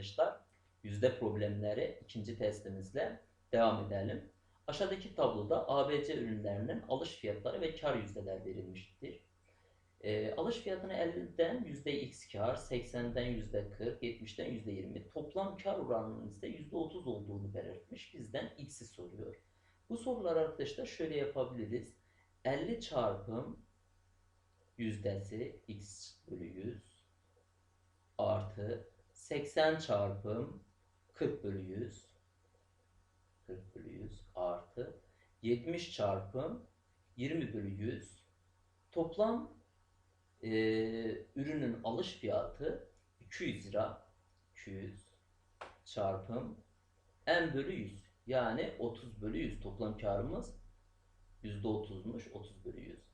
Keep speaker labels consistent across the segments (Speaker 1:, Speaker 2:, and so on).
Speaker 1: arkadaşlar. Yüzde problemleri ikinci testimizle devam edelim. Aşağıdaki tabloda ABC ürünlerinin alış fiyatları ve kar yüzdeler verilmiştir. E, alış fiyatını 50'den %x kar, 80'den %40, 70'den %20, toplam kar oranının ise %30 olduğunu belirtmiş. Bizden x'i soruyor. Bu sorular arkadaşlar şöyle yapabiliriz. 50 çarpım yüzdesi x bölü 100 artı 80 çarpım 40 bölü 100 40 bölü 100 artı 70 çarpım 20 bölü 100 toplam e, ürünün alış fiyatı 200 lira 200 çarpım n bölü 100 yani 30 bölü 100 toplam karımız %30'muş 30 bölü 100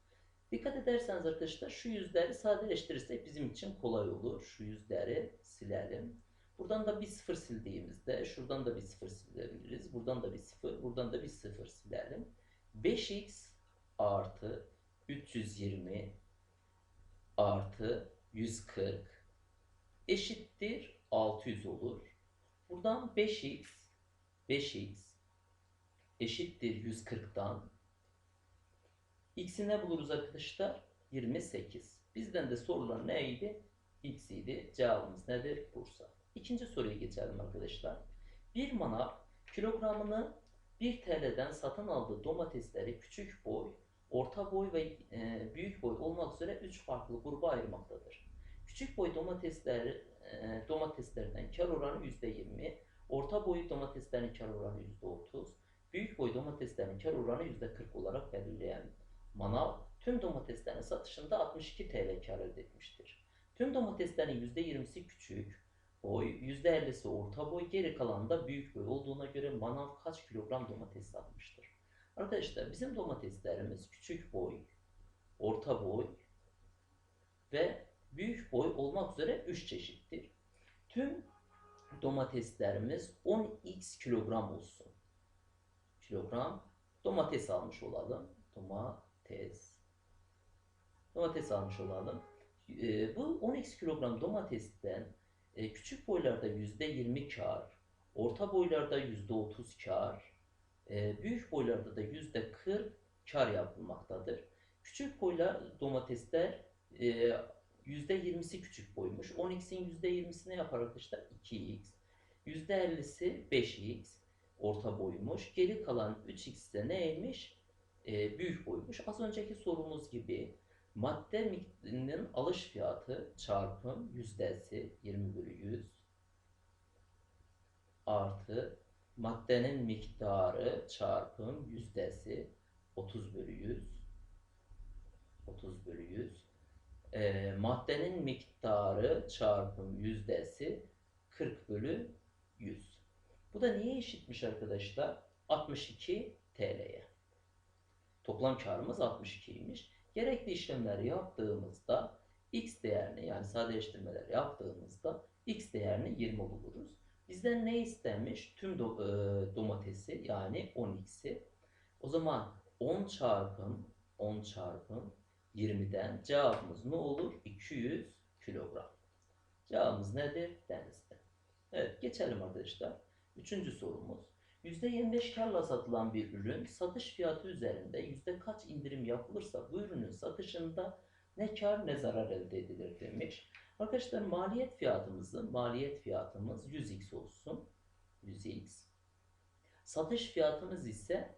Speaker 1: dikkat ederseniz arkadaşlar şu yüzleri sadeleştirirsek bizim için kolay olur. Şu yüzleri silelim. Buradan da bir sıfır sildiğimizde şuradan da bir sıfır silebiliriz. Buradan da bir sıfır buradan da bir sıfır silelim. 5x artı 320 artı 140 eşittir 600 olur. Buradan 5x 5x eşittir 140'dan x'i ne buluruz arkadaşlar? 28. Bizden de sorulan neydi? x idi. Cevabımız nedir? Bursa. İkinci soruya geçelim arkadaşlar. Bir manav kilogramını 1 TL'den satın aldığı domatesleri küçük boy, orta boy ve e, büyük boy olmak üzere 3 farklı gruba ayırmaktadır. Küçük boy domatesler e, domateslerden kar oranı %20, orta boy domateslerin kar oranı %30, büyük boy domateslerin kar oranı %40 olarak belirleyen manav tüm domateslerin satışında 62 TL kar elde etmiştir. Tüm domateslerin %20'si küçük boy, %50'si orta boy, geri kalan da büyük boy olduğuna göre manav kaç kilogram domates satmıştır? Arkadaşlar bizim domateslerimiz küçük boy, orta boy ve büyük boy olmak üzere 3 çeşittir. Tüm domateslerimiz 10x kilogram olsun. Kilogram domates almış olalım. Domates. Domates almış olalım. Ee, bu 10x kilogram domatesten e, küçük boylarda %20 kar, orta boylarda %30 kar, e, büyük boylarda da yüzde 40 kar yapılmaktadır. Küçük boylar domatesler e, yüzde 20'si küçük boymuş. 10x'in yüzde 20'si ne yapar arkadaşlar? 2x. Yüzde 50'si 5x orta boymuş. Geri kalan 3x de neymiş? E, büyük boymuş. Az önceki sorumuz gibi maddenin alış fiyatı çarpım yüzdesi 20 bölü 100 artı maddenin miktarı çarpım yüzdesi 30 bölü 100 30 bölü 100 e, maddenin miktarı çarpım yüzdesi 40 bölü 100 bu da niye eşitmiş arkadaşlar? 62 TL'ye toplam karımız 62'ymiş gerekli işlemleri yaptığımızda x değerini yani sadeleştirmeler yaptığımızda x değerini 20 buluruz Bizden ne istenmiş? Tüm do e, domatesi yani 10x'i. O zaman 10 çarpım 10 çarpım 20'den cevabımız ne olur? 200 kilogram. Cevabımız nedir? Denizde. Evet geçelim arkadaşlar. Üçüncü sorumuz. %25 karla satılan bir ürün satış fiyatı üzerinde yüzde kaç indirim yapılırsa bu ürünün satışında ne kar ne zarar elde edilir demiş. Arkadaşlar maliyet fiyatımızı, maliyet fiyatımız 100x olsun. 100x. Satış fiyatımız ise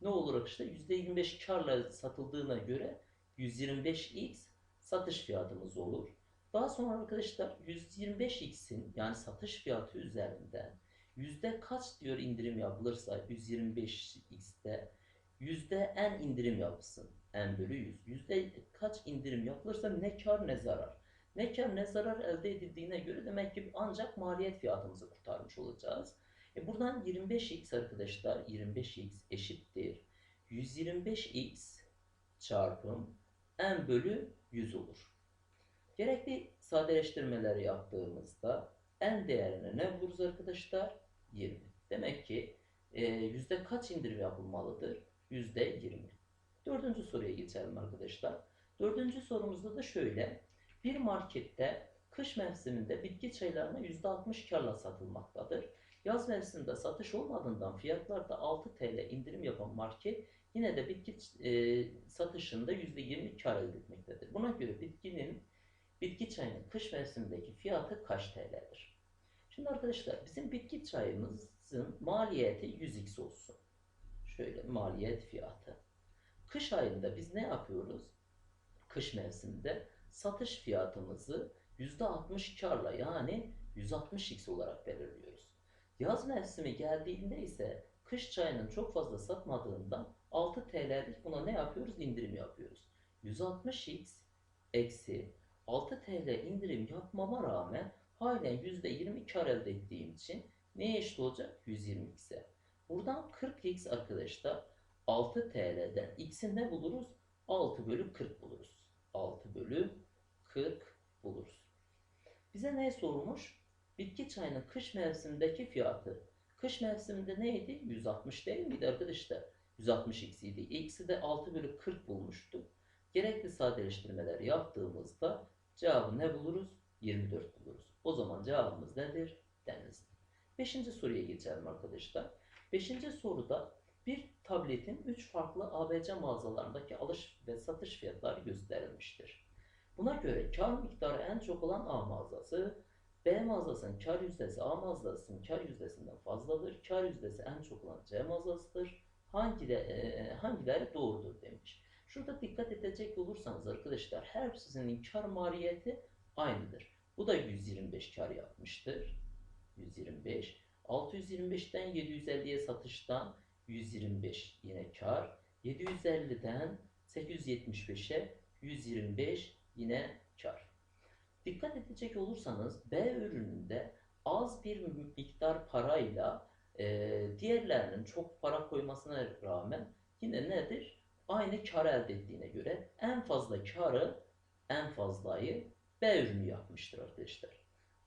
Speaker 1: ne olur arkadaşlar? %25 karla satıldığına göre 125x satış fiyatımız olur. Daha sonra arkadaşlar 125x'in yani satış fiyatı üzerinden yüzde kaç diyor indirim yapılırsa 125x'te yüzde n indirim yapsın. n bölü 100. Yüzde kaç indirim yapılırsa ne kar ne zarar. Ne kar ne zarar elde edildiğine göre demek ki ancak maliyet fiyatımızı kurtarmış olacağız. E buradan 25x arkadaşlar 25x eşittir. 125x çarpım n bölü 100 olur. Gerekli sadeleştirmeleri yaptığımızda n değerine ne buluruz arkadaşlar? 20. Demek ki e, yüzde kaç indirim yapılmalıdır? Yüzde 20. Dördüncü soruya geçelim arkadaşlar. Dördüncü sorumuzda da şöyle. Bir markette kış mevsiminde bitki çaylarına %60 karla satılmaktadır. Yaz mevsiminde satış olmadığından fiyatlarda 6 TL indirim yapan market yine de bitki e, satışında %20 kar elde etmektedir. Buna göre bitkinin bitki çayının kış mevsimindeki fiyatı kaç TL'dir? Şimdi arkadaşlar bizim bitki çayımızın maliyeti 100x olsun. Şöyle maliyet fiyatı. Kış ayında biz ne yapıyoruz? Kış mevsiminde satış fiyatımızı %60 karla yani 160x olarak belirliyoruz. Yaz mevsimi geldiğinde ise kış çayının çok fazla satmadığından 6 TL'lik buna ne yapıyoruz? İndirim yapıyoruz. 160x eksi 6 TL indirim yapmama rağmen halen %20 kar elde ettiğim için neye eşit olacak? 120x'e. Buradan 40x arkadaşlar 6 TL'den x'i ne buluruz? 6 bölü 40 buluruz. 6 bölü 40 buluruz. Bize ne sormuş? Bitki çayının kış mevsimindeki fiyatı. Kış mevsiminde neydi? 160 değil miydi arkadaşlar? 160 x idi. X'i de 6 bölü 40 bulmuştuk. Gerekli sadeleştirmeler yaptığımızda cevabı ne buluruz? 24 buluruz. O zaman cevabımız nedir? Denizli. Beşinci soruya geçelim arkadaşlar. Beşinci soruda bir tabletin 3 farklı ABC mağazalarındaki alış ve satış fiyatları gösterilmiştir. Buna göre kar miktarı en çok olan A mağazası, B mağazasının kar yüzdesi A mağazasının kar yüzdesinden fazladır. Kar yüzdesi en çok olan C mağazasıdır. Hangi de, e, hangileri doğrudur demiş. Şurada dikkat edecek olursanız arkadaşlar her hepsinin kar maliyeti aynıdır. Bu da 125 kar yapmıştır. 125. 625'ten 750'ye satıştan 125 yine kar. 750'den 875'e 125 yine kar. Dikkat edecek olursanız B ürününde az bir miktar parayla e, diğerlerinin çok para koymasına rağmen yine nedir? Aynı kar elde ettiğine göre en fazla karı en fazlayı B ürünü yapmıştır arkadaşlar.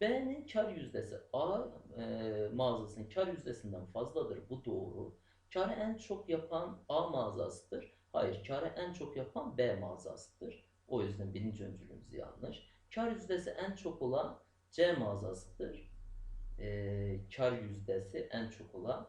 Speaker 1: B'nin kar yüzdesi A e, mağazasının kar yüzdesinden fazladır. Bu doğru. Karı en çok yapan A mağazasıdır. Hayır, karı en çok yapan B mağazasıdır. O yüzden birinci öncülümüz yanlış. Kar yüzdesi en çok olan C mağazasıdır. E, kar yüzdesi en çok olan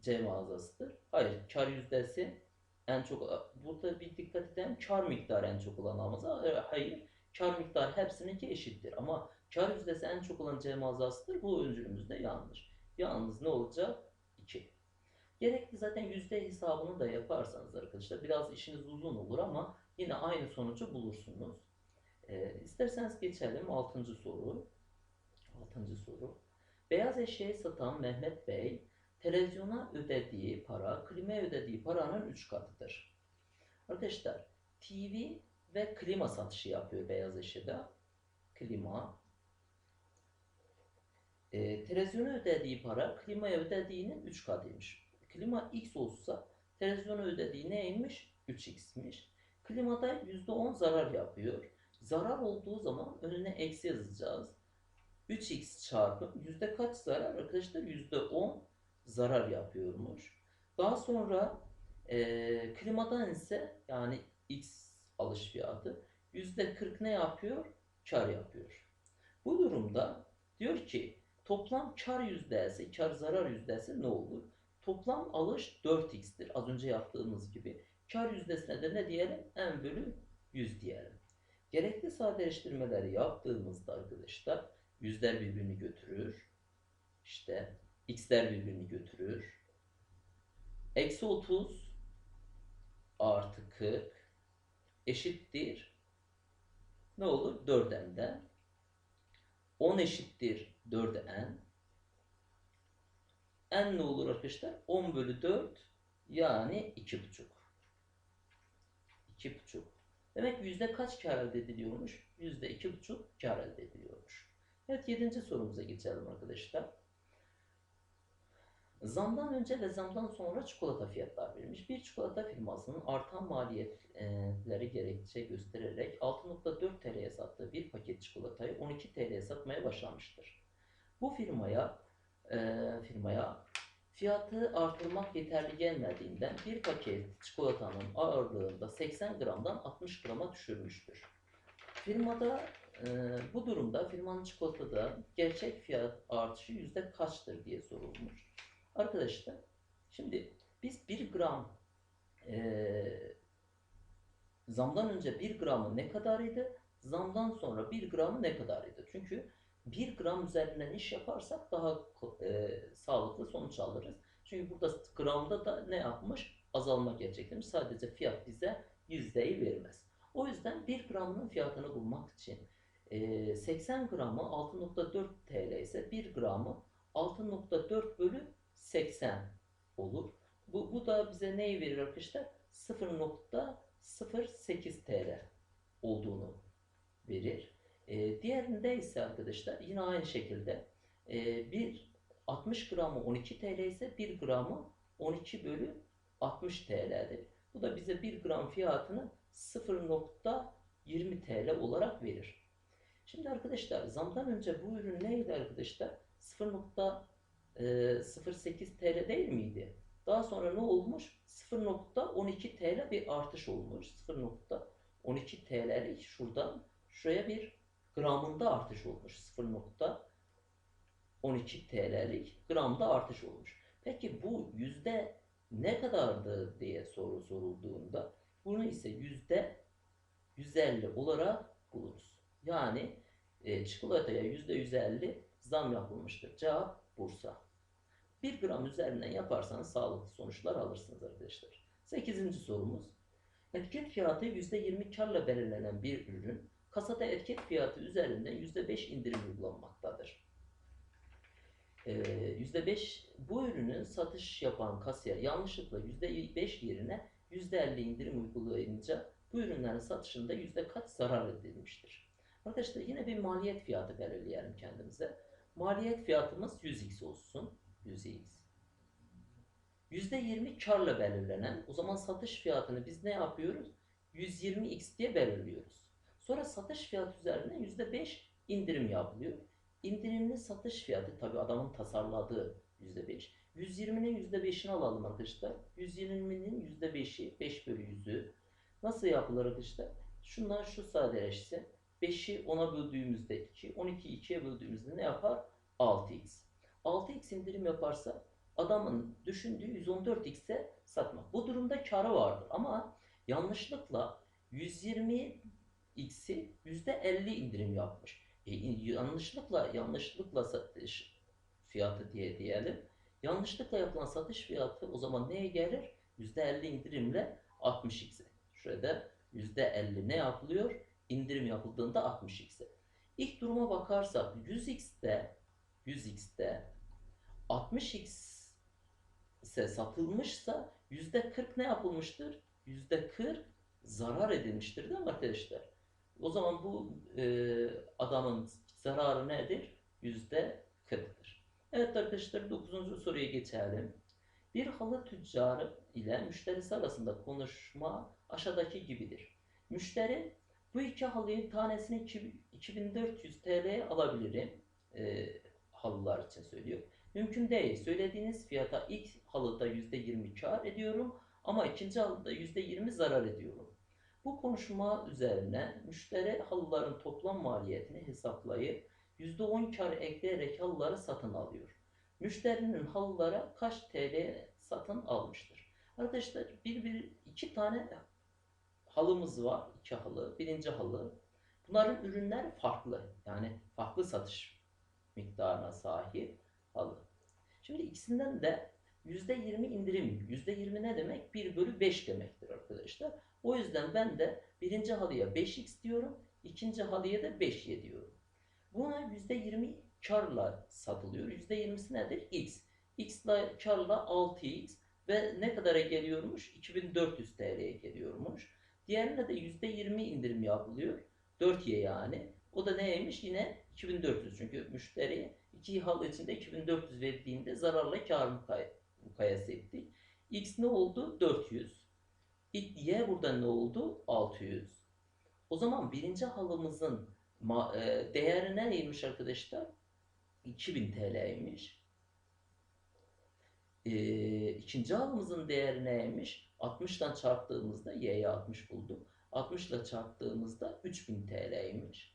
Speaker 1: C mağazasıdır. Hayır, kar yüzdesi en çok burada bir dikkat edelim. Kar miktarı en çok olan mağaza. Hayır, kar miktarı hepsininki eşittir. Ama kar yüzdesi en çok olan C mağazasıdır. Bu öncülümüz de yanlış. Yalnız ne olacak? 2. Gerekli zaten yüzde hesabını da yaparsanız arkadaşlar biraz işiniz uzun olur ama yine aynı sonucu bulursunuz. Ee, isterseniz geçelim 6. soru. 6. soru. Beyaz eşyayı satan Mehmet Bey televizyona ödediği para klimaya ödediği paranın 3 katıdır. Arkadaşlar TV ve klima satışı yapıyor beyaz eşyada. Klima. E, televizyona ödediği para klimaya ödediğinin 3 katıymış. Klima X olsa televizyona ödediği neymiş? 3X'miş. Klimada %10 zarar yapıyor. Zarar olduğu zaman önüne eksi yazacağız. 3x çarpı yüzde kaç zarar? Arkadaşlar %10 zarar yapıyormuş. Daha sonra e, klimadan ise yani x alış fiyatı %40 ne yapıyor? Kar yapıyor. Bu durumda diyor ki toplam kar yüzdesi, kar zarar yüzdesi ne olur? Toplam alış 4x'tir. Az önce yaptığımız gibi. Kar yüzdesine de ne diyelim? n bölü 100 diyelim. Gerekli sadeleştirmeleri yaptığımızda arkadaşlar yüzler birbirini götürür. İşte x'ler birbirini götürür. Eksi 30 artı 40 eşittir. Ne olur? 4n'den. 10 eşittir 4n. n ne olur arkadaşlar? 10 bölü 4 yani 2,5. 2,5. Demek yüzde kaç kar elde ediliyormuş? Yüzde iki buçuk kar elde ediliyormuş. Evet yedinci sorumuza geçelim arkadaşlar. Zamdan önce ve zamdan sonra çikolata fiyatlar verilmiş. Bir çikolata firmasının artan maliyetleri gerekçe göstererek 6.4 TL'ye sattığı bir paket çikolatayı 12 TL'ye satmaya başlamıştır. Bu firmaya e, firmaya Fiyatı artırmak yeterli gelmediğinden bir paket çikolatanın ağırlığında 80 gramdan 60 grama düşürmüştür. Firmada e, bu durumda firmanın çikolatada gerçek fiyat artışı yüzde kaçtır diye sorulmuş. Arkadaşlar şimdi biz 1 gram e, zamdan önce 1 gramı ne kadarıydı? Zamdan sonra 1 gramı ne kadarıydı? Çünkü 1 gram üzerinden iş yaparsak daha e, sağlıklı sonuç alırız. Çünkü burada gramda da ne yapmış? Azalma gerçekleşmiş. Sadece fiyat bize yüzdeyi vermez. O yüzden 1 gramının fiyatını bulmak için e, 80 gramı 6.4 TL ise 1 gramı 6.4 bölü 80 olur. Bu, bu da bize neyi verir arkadaşlar? 0.08 TL olduğunu verir. E, diğerinde ise arkadaşlar yine aynı şekilde e, bir 60 gramı 12 TL ise 1 gramı 12 bölü 60 TL'dir. Bu da bize 1 gram fiyatını 0.20 TL olarak verir. Şimdi arkadaşlar zamdan önce bu ürün neydi arkadaşlar? 0.08 TL değil miydi? Daha sonra ne olmuş? 0.12 TL bir artış olmuş. 0.12 TL'lik şuradan şuraya bir gramında artış olmuş. 0.12 TL'lik gramda artış olmuş. Peki bu yüzde ne kadardı diye soru sorulduğunda bunu ise yüzde 150 olarak buluruz. Yani e, çikolataya yüzde 150 zam yapılmıştır. Cevap Bursa. 1 gram üzerinden yaparsanız sağlıklı sonuçlar alırsınız arkadaşlar. 8. sorumuz. Etiket fiyatı %20 karla belirlenen bir ürün kasada etiket fiyatı üzerinden %5 indirim uygulanmaktadır. Ee, %5 bu ürünün satış yapan kasiyer yanlışlıkla %5 yerine %50 indirim uygulayınca bu ürünlerin satışında yüzde kaç zarar edilmiştir? Arkadaşlar yine bir maliyet fiyatı belirleyelim kendimize. Maliyet fiyatımız 100x olsun. 100x. %20 karla belirlenen, o zaman satış fiyatını biz ne yapıyoruz? 120x diye belirliyoruz. Sonra satış fiyatı üzerine %5 indirim yapılıyor. İndirimli satış fiyatı tabi adamın tasarladığı %5. 120'nin %5'ini alalım arkadaşlar. 120'nin %5'i 5 bölü 100'ü. Nasıl yapılır arkadaşlar? Şundan şu sadeleşsin. 5'i 10'a böldüğümüzde 2, 12'yi 2'ye böldüğümüzde ne yapar? 6x. 6x indirim yaparsa adamın düşündüğü 114x'e satmak. Bu durumda karı vardır ama yanlışlıkla 120x'i %50 indirim yapmış. E, yanlışlıkla yanlışlıkla satış fiyatı diye diyelim. Yanlışlıkla yapılan satış fiyatı o zaman neye gelir? %50 indirimle 60x'e. Şurada %50 ne yapılıyor? İndirim yapıldığında 60x'e. İlk duruma bakarsak 100x'te 100x'te 60x ise satılmışsa %40 ne yapılmıştır? %40 zarar edilmiştir değil mi arkadaşlar? O zaman bu e, adamın zararı nedir? %40'tır. Evet arkadaşlar 9. soruya geçelim. Bir halı tüccarı ile müşterisi arasında konuşma aşağıdaki gibidir. Müşteri bu iki halıyın tanesini 2400 TL'ye alabilirim. E, halılar için söylüyor. Mümkün değil. Söylediğiniz fiyata ilk halıda %20 kar ediyorum ama ikinci halıda %20 zarar ediyorum. Bu konuşma üzerine müşteri halıların toplam maliyetini hesaplayıp %10 kar ekleyerek halıları satın alıyor. Müşterinin halılara kaç TL satın almıştır? Arkadaşlar bir, bir iki tane halımız var. iki halı. Birinci halı. Bunların ürünler farklı. Yani farklı satış miktarına sahip halı. Şimdi ikisinden de %20 indirim. %20 ne demek? 1 bölü 5 demektir arkadaşlar. O yüzden ben de birinci halıya 5x diyorum. ikinci halıya da 5y diyorum. Buna %20 karla satılıyor. %20'si nedir? X. X ile karla 6x ve ne kadara geliyormuş? 2400 TL'ye geliyormuş. Diğerine de %20 indirim yapılıyor. 4y yani. O da neymiş? Yine 2400. Çünkü müşteri iki halı içinde 2400 verdiğinde zararla kar mukay mukayese ettik. X ne oldu? 400. Y burada ne oldu? 600. O zaman birinci halımızın değeri neymiş arkadaşlar? 2000 TL'ymiş. E, ikinci halımızın değeri neymiş? 60'dan çarptığımızda y'ye 60 bulduk. 60 ile çarptığımızda 3000 TL'ymiş.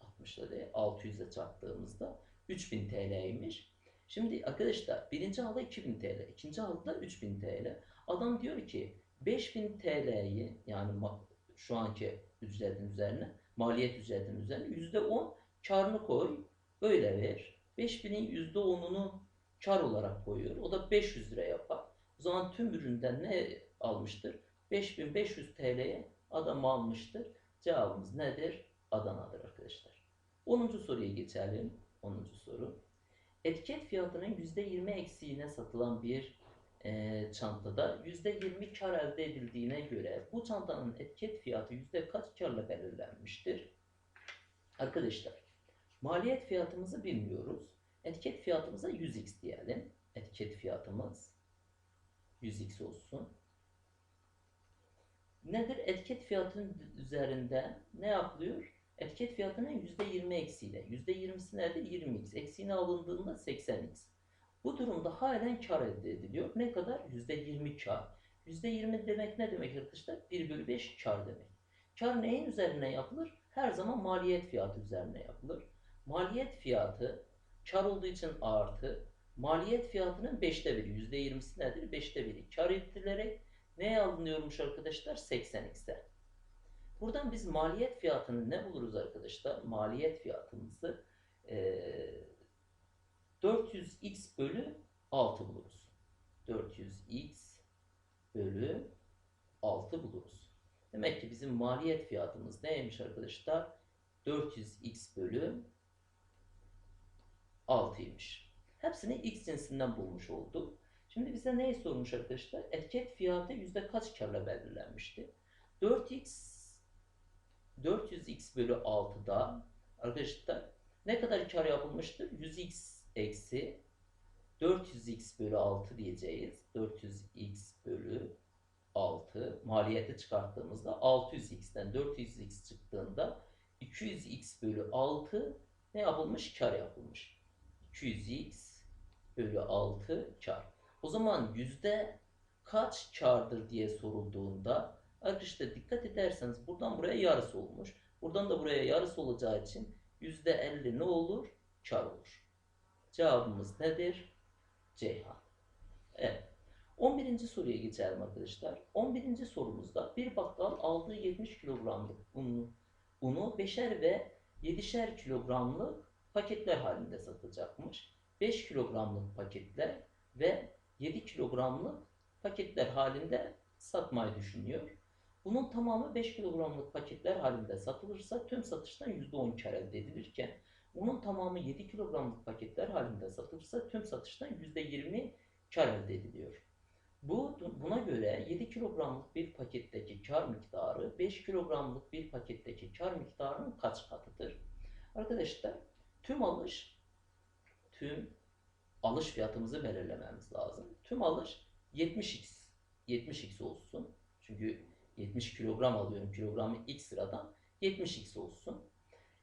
Speaker 1: çarpmışlardı. 600'e çarptığımızda 3000 TL'ymiş. Şimdi arkadaşlar birinci alda 2000 TL, ikinci alda 3000 TL. Adam diyor ki 5000 TL'yi yani şu anki ücretin üzerine, maliyet ücretinin üzerine %10 karını koy, öyle ver. 5000'in %10'unu kar olarak koyuyor. O da 500 lira yapar. O zaman tüm üründen ne almıştır? 5500 TL'ye adam almıştır. Cevabımız nedir? Adana'dır arkadaşlar. 10. soruya geçelim. 10. soru. Etiket fiyatının %20 eksiğine satılan bir e, çantada %20 kar elde edildiğine göre bu çantanın etiket fiyatı yüzde kaç karla belirlenmiştir? Arkadaşlar maliyet fiyatımızı bilmiyoruz. Etiket fiyatımıza 100x diyelim. Etiket fiyatımız 100x olsun. Nedir? Etiket fiyatının üzerinde ne yapılıyor? Etiket fiyatının %20 eksiyle. %20'si nedir? 20x. Eksiğine alındığında 80x. Bu durumda halen kar elde ediliyor. Ne kadar? %20 kar. %20 demek ne demek arkadaşlar? 1 bölü 5 kar demek. Kar neyin üzerine yapılır? Her zaman maliyet fiyatı üzerine yapılır. Maliyet fiyatı kar olduğu için artı. Maliyet fiyatının 5'te 1'i. %20'si nedir? 5'te 1'i. Kar edilerek neye alınıyormuş arkadaşlar? 80x'e. Buradan biz maliyet fiyatını ne buluruz arkadaşlar? Maliyet fiyatımızı eee 400x bölü 6 buluruz. 400x bölü 6 buluruz. Demek ki bizim maliyet fiyatımız neymiş arkadaşlar? 400x bölü 6'ymış. Hepsini x cinsinden bulmuş olduk. Şimdi bize neyi sormuş arkadaşlar? Etiket fiyatı yüzde kaç karla belirlenmişti? 4x 400x bölü 6'da arkadaşlar ne kadar kar yapılmıştır? 100x eksi 400x bölü 6 diyeceğiz. 400x bölü 6 maliyeti çıkarttığımızda 600x'ten 400x çıktığında 200x bölü 6 ne yapılmış? Kar yapılmış. 200x bölü 6 kar. O zaman yüzde kaç kardır diye sorulduğunda arkadaşlar dikkat ederseniz buradan buraya yarısı olmuş. Buradan da buraya yarısı olacağı için yüzde 50 ne olur? Kar olur. Cevabımız nedir? Ceyhan. Evet. 11. soruya geçelim arkadaşlar. 11. sorumuzda bir bakkal aldığı 70 kilogramlık unu, unu 5'er ve 7'şer kilogramlık paketler halinde satacakmış. 5 kilogramlık paketler ve 7 kilogramlık paketler halinde satmayı düşünüyor. Bunun tamamı 5 kilogramlık paketler halinde satılırsa tüm satıştan %10 kar elde edilirken bunun tamamı 7 kilogramlık paketler halinde satılırsa tüm satıştan %20 kar elde ediliyor. Bu, buna göre 7 kilogramlık bir paketteki kar miktarı 5 kilogramlık bir paketteki kar miktarının kaç katıdır? Arkadaşlar tüm alış tüm alış fiyatımızı belirlememiz lazım. Tüm alış 70x 70x olsun. Çünkü 70 kilogram alıyorum. Kilogramı x sıradan 70x olsun.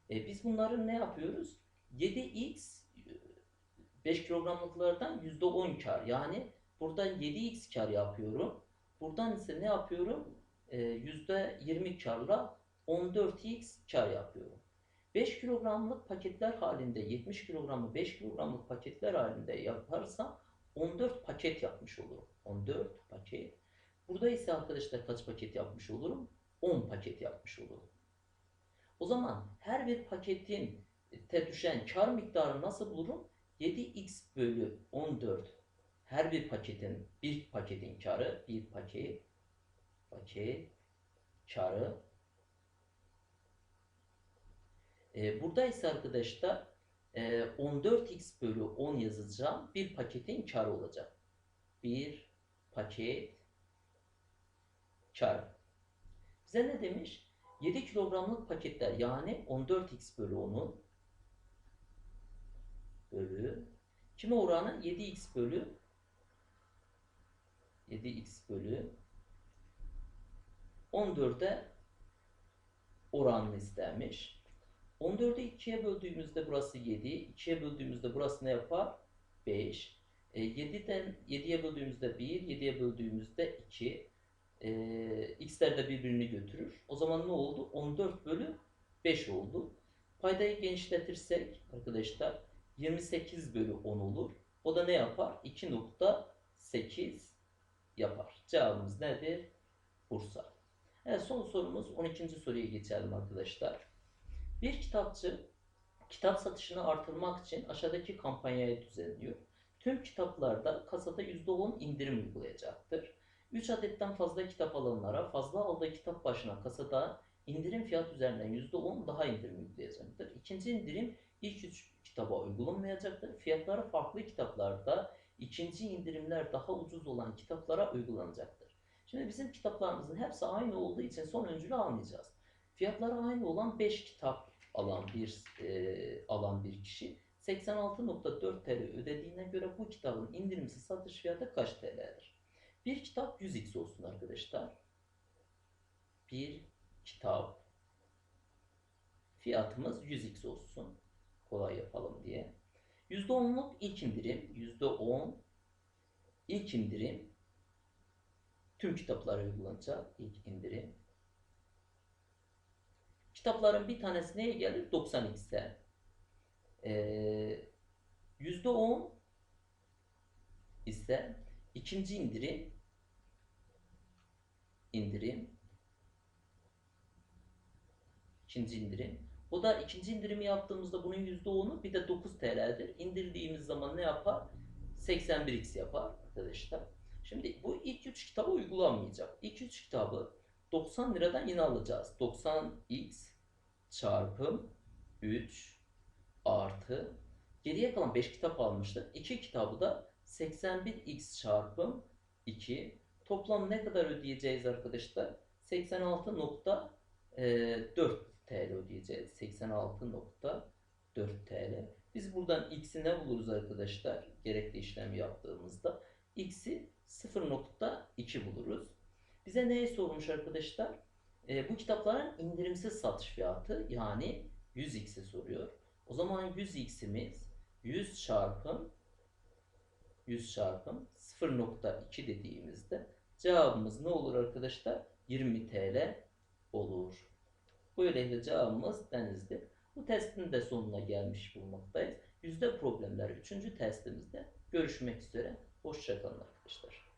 Speaker 1: E, biz bunları ne yapıyoruz? 7x 5 kilogramlıklardan %10 kar. Yani buradan 7x kar yapıyorum. Buradan ise ne yapıyorum? E, %20 karla 14x kar yapıyorum. 5 kilogramlık paketler halinde 70 kilogramı 5 kilogramlık paketler halinde yaparsam 14 paket yapmış olurum. 14 paket. Burada ise arkadaşlar kaç paket yapmış olurum? 10 paket yapmış olurum. O zaman her bir paketin te düşen kar miktarı nasıl bulurum? 7x bölü 14 her bir paketin bir paketin karı bir paket paket karı ee, burada ise arkadaşlar e, 14x bölü 10 yazacağım bir paketin karı olacak. Bir paket kar. Bize ne demiş? 7 kilogramlık paketler yani 14x bölü 10'un bölü kime oranı? 7x bölü 7x bölü 14'e oranını istemiş. 14'ü 2'ye böldüğümüzde burası 7. 2'ye böldüğümüzde burası ne yapar? 5. E, 7'den 7'ye böldüğümüzde 1. 7'ye böldüğümüzde 2. E, x'ler de birbirini götürür. O zaman ne oldu? 14 bölü 5 oldu. Paydayı genişletirsek arkadaşlar 28 bölü 10 olur. O da ne yapar? 2.8 yapar. Cevabımız nedir? Bursa. Evet son sorumuz 12. soruya geçelim arkadaşlar. Bir kitapçı kitap satışını artırmak için aşağıdaki kampanyayı düzenliyor. Tüm kitaplarda kasada %10 indirim uygulayacaktır. 3 adetten fazla kitap alanlara fazla aldığı kitap başına kasada indirim fiyat üzerinden %10 daha indirim uygulayacaktır. İkinci indirim ilk 3 kitaba uygulanmayacaktır. Fiyatları farklı kitaplarda ikinci indirimler daha ucuz olan kitaplara uygulanacaktır. Şimdi bizim kitaplarımızın hepsi aynı olduğu için son öncülü almayacağız. Fiyatları aynı olan 5 kitap alan bir e, alan bir kişi 86.4 TL ödediğine göre bu kitabın indirimsiz satış fiyatı kaç TL'dir? Bir kitap 100x olsun arkadaşlar. Bir kitap fiyatımız 100x olsun. Kolay yapalım diye. %10'luk ilk indirim, %10 ilk indirim tüm kitaplara uygulanacak ilk indirim. Kitapların bir tanesi neye gelir? 90x'e. Ee, %10 ise ikinci indirim indirim ikinci indirim. O da ikinci indirimi yaptığımızda bunun %10'u bir de 9 TL'dir. İndirdiğimiz zaman ne yapar? 81x yapar arkadaşlar. Şimdi bu ilk 3 kitaba uygulanmayacak. İlk 3 kitabı 90 liradan yine alacağız. 90x çarpım 3 artı geriye kalan 5 kitap almıştık. 2 kitabı da 81x çarpım 2 toplam ne kadar ödeyeceğiz arkadaşlar? 86.4 TL ödeyeceğiz. 86.4 TL. Biz buradan x'i ne buluruz arkadaşlar? Gerekli işlemi yaptığımızda x'i 0.2 buluruz. Bize neyi sormuş arkadaşlar? E, bu kitapların indirimsiz satış fiyatı yani 100x'i soruyor. O zaman 100x'imiz 100 çarpım 100 çarpım 0.2 dediğimizde cevabımız ne olur arkadaşlar? 20 TL olur. Böylelikle cevabımız denizdir. Bu testin de sonuna gelmiş bulmaktayız. Yüzde problemler 3. testimizde görüşmek üzere. Hoşçakalın arkadaşlar.